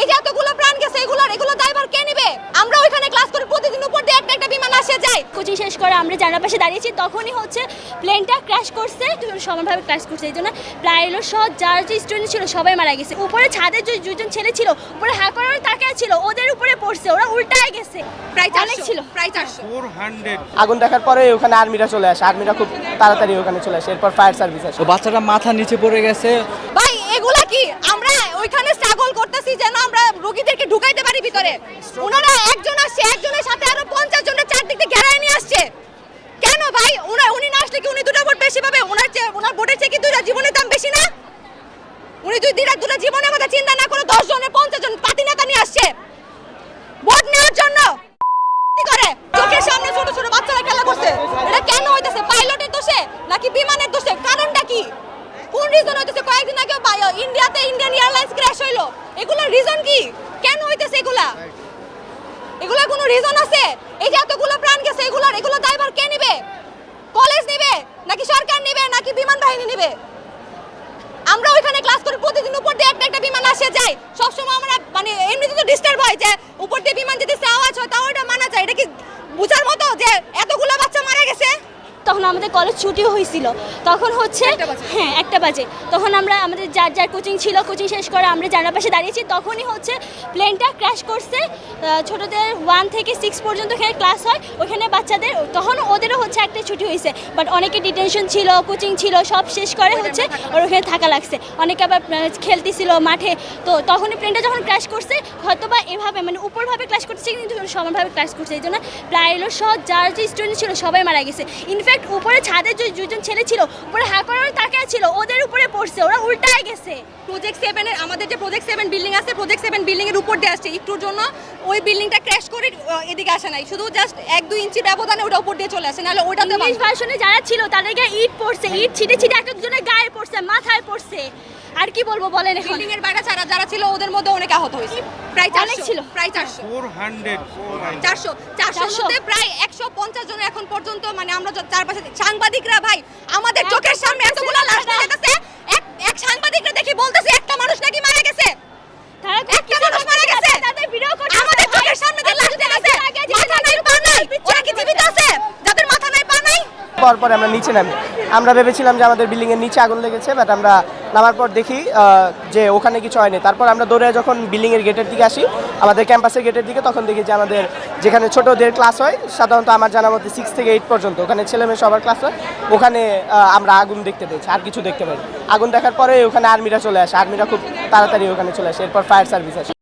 এই যে এতগুলো প্রাণ গেছে এগুলোর এগুলো দায়ভার কে নেবে? আমরা ওইখানে ক্লাস করি প্রতিদিন উপর দিয়ে একটা একটা বিমান আসে যায়। কোচিং শেষ করে আমরা জানার পাশে দাঁড়িয়েছি তখনই হচ্ছে প্লেনটা ক্র্যাশ করছে দুজন সমানভাবে ক্র্যাশ করছে এই জন্য যার যে স্টুডেন্ট ছিল সবাই মারা গেছে। উপরে ছাদে যে দুজন ছেলে ছিল উপরে হা করে তাকায় ছিল ওদের উপরে পড়ছে ওরা উল্টায় গেছে। প্রায় অনেক ছিল। প্রায় চারশো। আগুন দেখার পরে ওখানে আর্মিরা চলে আসে আর্মিরা খুব তাড়াতাড়ি ওখানে চলে আসে এরপর ফায়ার সার্ভিস আসে। বাচ্চাটা মাথা নিচে পড়ে গেছে। ভাই এগুলা কি? আমরা ওইখানে স্ট্রাগল করতেছি যেন আমরা রোগীদেরকে ঢুকাইতে পারি ভিতরে। ওনারা একজন আসছে, একজনের সাথে আরও পঞ্চাশ জনের চারদিক থেকে ঘেরায় নিয়ে আসছে। কেন ভাই? ওনার উনি না আসলে কি উনি দুটো ভোট বেশি পাবে? ওনার ওনার ভোটের চেয়ে কি দুটা জীবনের দাম বেশি না? উনি দুই দুটা জীবনের কথা চিন্তা না দশ জনের পঞ্চাশ জন পাতি নেতা নিয়ে আসছে ভোট নেওয়ার জন্য কি করে চোখের সামনে ছোট ছোট বাচ্চারা খেলা করছে এটা কেন হইতেছে পাইলটের দোষে নাকি বিমানের দোষে কারণটা কি কোন রিজন হইতেছে কয়েকদিন আগে ইন্ডিয়াতে ইন্ডিয়ান এয়ারলাইন্স ক্র্যাশ হইল। এগুলোর রিজন কি? কেন হইতেছে এগুলা? এগুলা কোনো রিজন আছে? এই যে এতগুলো প্রাণ গেছে, এগুলোর, এগুলো দায়ভার কে নেবে? কলেজ নেবে? নাকি সরকার নেবে? নাকি বিমান বাহিনী নেবে? আমরা ওইখানে ক্লাস করি প্রতিদিন উপর দিয়ে একটা একটা বিমান আসে যায় সবসময় আমরা মানে এমনিতে তো ডিস্টার্ব হয় যে উপর দিয়ে বিমান যেতেছে, আওয়াজ হয়, তাও এটা মানা যায়। এটা কি বুঝার মতো যে এতগুলো বাচ্চা মারা গেছে তখন আমাদের কলেজ ছুটিও হয়েছিল। তখন হচ্ছে হ্যাঁ একটা বাজে। তখন আমরা আমাদের যার যার কোচিং ছিল কোচিং শেষ করে আমরা জানার পাশে দাঁড়িয়েছি। তখনই হচ্ছে প্লেনটা ক্র্যাশ করছে। ছোটদের ওয়ান থেকে সিক্স পর্যন্ত এখানে ক্লাস হয়। ওখানে বাচ্চাদের তখন ওদেরও হচ্ছে একটা ছুটি হয়েছে। বাট অনেকে ডিটেনশন ছিল কোচিং ছিল সব শেষ করে হচ্ছে ওর ওখানে থাকা লাগছে। অনেকে আবার খেলতেছিল মাঠে। তো তখনই প্লেনটা যখন ক্র্যাশ করছে হয়তো বা এভাবে মানে উপরভাবে ক্লাস করছে কিন্তু সমানভাবে ক্লাস করছে। এই জন্য প্রায় সব যার যে স্টুডেন্ট ছিল সবাই মারা গেছে। ইনফ্যাক্ট উপরে ছাদে যে দুজন ছেলে ছিল উপরে হা করে তাকায় ছিল ওদের উপরে পড়ছে ওরা উল্টায় গেছে। প্রজেক্ট সেভেনের আমাদের যে প্রজেক্ট সেভেন বিল্ডিং আছে প্রজেক্ট সেভেন বিল্ডিং এর উপর দিয়ে আসছে। একটুর জন্য ওই বিল্ডিংটা ক্র্যাশ করে এদিকে আসে নাই। শুধু জাস্ট এক দুই ইঞ্চি ব্যবধানে ওটা উপর দিয়ে চলে আসে নাহলে ওইটাতে ইংলিশ ভার্সনে যারা ছিল তাদের গায়ে ইট পড়ছে ইট ছিটে ছিটে এক একজনের গায়ে পড়ছে মাথায় পড়ছে। আর কি বলব বলেন এখন? বিল্ডিং এর বাইরে যারা যারা ছিল ওদের মধ্যে অনেক আহত হয়েছে। প্রায় অনেক চারশো ছিল। প্রায় চারশো। ফোর হান্ড্রেড চারশো চারশোর 400 মধ্যে প্রায় একশো পঞ্চাশ জন এখন পর্যন্ত মানে আমরা যত চারপাশে সাংবাদিকরা ভাই আমাদের চোখের সামনে এতগুলো লাশ না। যেতেছে এক এক সাংবাদিকরা দেখি বলতেছে একটা মানুষ নাকি মারা গেছে? তারা একটা মানুষ মারা গেছে। আমাদের চোখের সামনে যে লাশ যেতেছে মাথা নাই পা নাই। ওরা কি জীবিত আছে? যাদের মাথা নাই পা নাই? পর আমরা নিচে নামি। আমরা ভেবেছিলাম যে আমাদের বিল্ডিং এর নিচে আগুন লেগেছে বাট আমরা নামার পর দেখি যে ওখানে কিছু হয়নি। তারপর আমরা দৌড়ে যখন বিল্ডিং এর গেটের দিকে আসি, আমাদের ক্যাম্পাসের গেটের দিকে, তখন দেখি যে আমাদের যেখানে ছোটদের ক্লাস হয়, সাধারণত আমার জানা মতে সিক্স থেকে এইট পর্যন্ত, ওখানে ছেলে মেয়ে সবার ক্লাস হয়, ওখানে আমরা আগুন দেখতে পেয়েছি, আর কিছু দেখতে পাই আগুন দেখার পরে ওখানে আর্মিরা চলে আসে আর্মিরা খুব তাড়াতাড়ি ওখানে চলে আসে, এরপর ফায়ার সার্ভিস আসে।